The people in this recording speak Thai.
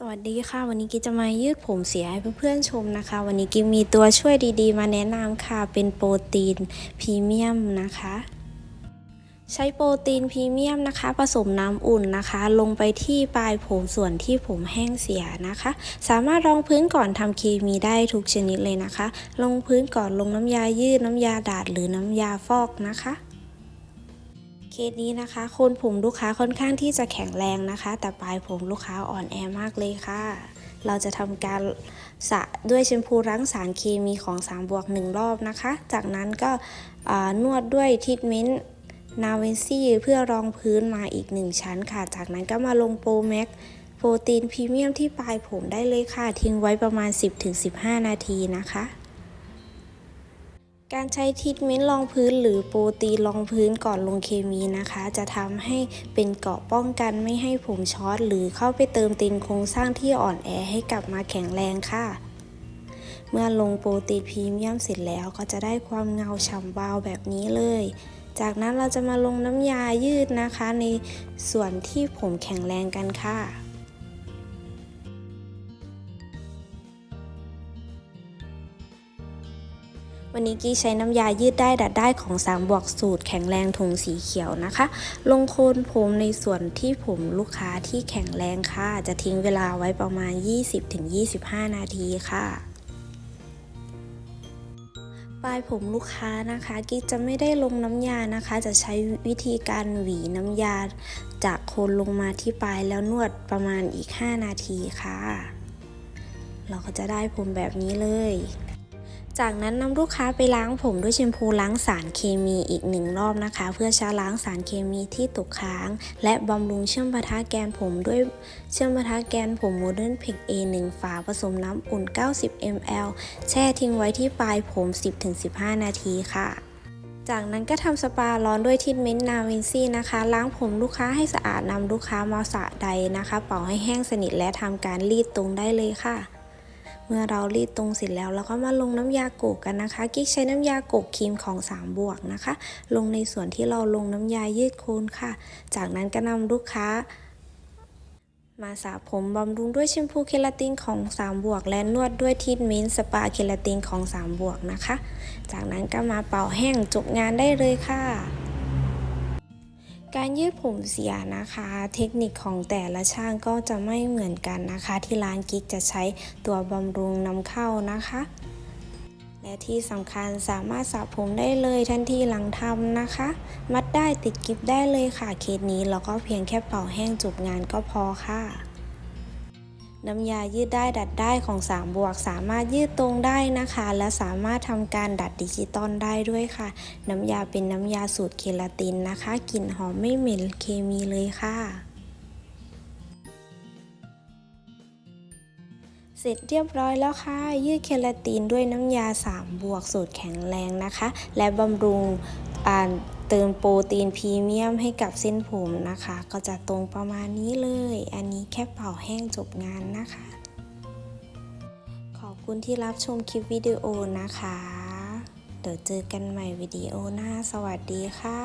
สวัสดีค่ะ วันนี้กิฟจะมายืดผมเสียให้เพื่อนๆชมนะคะ วันนี้กิฟมีตัวช่วยดีๆ มาแนะนำค่ะ เป็นโปรตีนพรีเมียมนะคะ ใช้โปรตีนพรีเมียมนะคะ ผสมน้ำอุ่นนะคะ ลงไปที่ปลายผมส่วนที่ผมแห้งเสียนะคะ สามารถรองพื้นก่อนทำเคมีได้ทุกชนิดเลยนะคะ ลงพื้นก่อนลงน้ำยายืดน้ำยาดาดหรือน้ำยาฟอกนะคะ เคสนี้นะคะโคนผมลูกค้าค่อนข้างที่จะแข็งแรงนะคะ แต่ปลายผมลูกค้าอ่อนแอมากเลยค่ะ เราจะทำการสระด้วยแชมพูล้างสารเคมีของ3บวก1รอบนะคะ จากนั้นก็นวดด้วยทรีทเมนต์นาเวนซี่เพื่อรองพื้นมาอีก 1 ชั้นค่ะ จากนั้นก็มาลงโปรแม็กโปรตีนพรีเมียมที่ปลายผมได้เลยค่ะ ทิ้งไว้ประมาณ 10-15 นาทีนะคะ การใช้ทรีทเมนต์รองพื้นหรือโปรตีนรองพื้นก่อนลงเคมีนะคะ จะทำให้เป็นเกราะป้องกันไม่ให้ผมช็อตหรือเข้าไปเติมเต็มโครงสร้างที่อ่อนแอให้กลับมาแข็งแรงค่ะ เมื่อลงโปรตีนพรีเมียมเสร็จแล้วก็จะได้ความเงาฉ่ำวาวแบบนี้เลย จากนั้นเราจะมาลงน้ำยายืดนะคะ ในส่วนที่ผมแข็งแรงกันค่ะ วันนี้กี้ใช้น้ำยายืดได้ดัดได้ของ3บวกสูตรแข็งแรงถุงสีเขียวนะคะ ลงโคนผมในส่วนที่ผมลูกค้าที่แข็งแรงค่ะ จะทิ้งเวลาไว้ประมาณ 20-25 นาทีค่ะปลายผมลูกค้านะคะกิ๊จะไม่ได้ลงน้ำยานะคะ จะใช้วิธีการหวีน้ำยา จากโคนลงมาที่ปลายแล้วนวดประมาณอีก 5 นาทีค่ะ เราก็จะได้ผมแบบนี้เลย จากนั้นนำลูกค้าไปล้างผมด้วยแชมพูล้างสารเคมีอีกหนึ่งรอบนะคะ เพื่อช้าล้างสารเคมีที่ตกค้าง และบำรุงเชื่อมปะทะแกนผมด้วยเชื่อมปะทะแกนผมโมเดิร์นเพก A1 ฝาผสมน้ำอุ่น 90 ml แช่ทิ้งไว้ที่ปลายผม 10-15 นาทีค่ะจากนั้นก็ทำสปาร้อนด้วยทรีทเมนต์นาวินซี่นะคะ ล้างผมลูกค้าให้สะอาดนำลูกค้ามาสระใดนะคะ เป่าให้แห้งสนิทและทำการรีดตรงได้เลยค่ะ เมื่อเรารีดตรงเสร็จแล้วเราก็มาลงน้ำยาโกกกันนะคะ กิ๊กใช้น้ำยาโกกครีมของ 3 บวกนะคะ ลงในส่วนที่เราลงน้ำยายืดโคนค่ะ จากนั้นก็นำลูกค้า มาสระผมบำรุงด้วยแชมพูเคลาตินของ 3 บวก และนวดด้วยทีทเมนต์สปาเคลาตินของ 3 บวกนะคะ จากนั้นก็มาเป่าแห้งจบงานได้เลยค่ะ การยืดผมเสียนะคะ เทคนิคของแต่ละช่างก็จะไม่เหมือนกันนะคะ ที่ร้านกิ๊กจะใช้ตัวบำรุงนำเข้านะคะ และที่สำคัญสามารถสระผมได้เลยทันทีหลังทำนะคะ มัดได้ติดกิฟได้เลยค่ะเคสนี้แล้วก็เพียงแค่เป่าแห้งจบงานก็พอค่ะ น้ำยายืดได้ดัดได้ของ3บวกสามารถยืดตรงได้นะคะ และสามารถทำการดัดดิจิตอลได้ด้วยค่ะ น้ำยาเป็นน้ำยาสูตรเคลาตินนะคะกลิ่นหอมไม่เหม็นเคมีเลยค่ะเสร็จเรียบร้อยแล้วค่ะ ยืดเคลาตินด้วยน้ำยา 3 บวกสูตรแข็งแรงนะคะ และบำรุงอ่า เติมโปรตีนพรีเมียมให้กับเส้นผมนะคะ ก็จะตรงประมาณนี้เลย อันนี้แค่เป่าแห้งจบงานนะคะ ขอบคุณที่รับชมคลิปวิดีโอนะคะ เดี๋ยวเจอกันใหม่วิดีโอหน้า สวัสดีค่ะ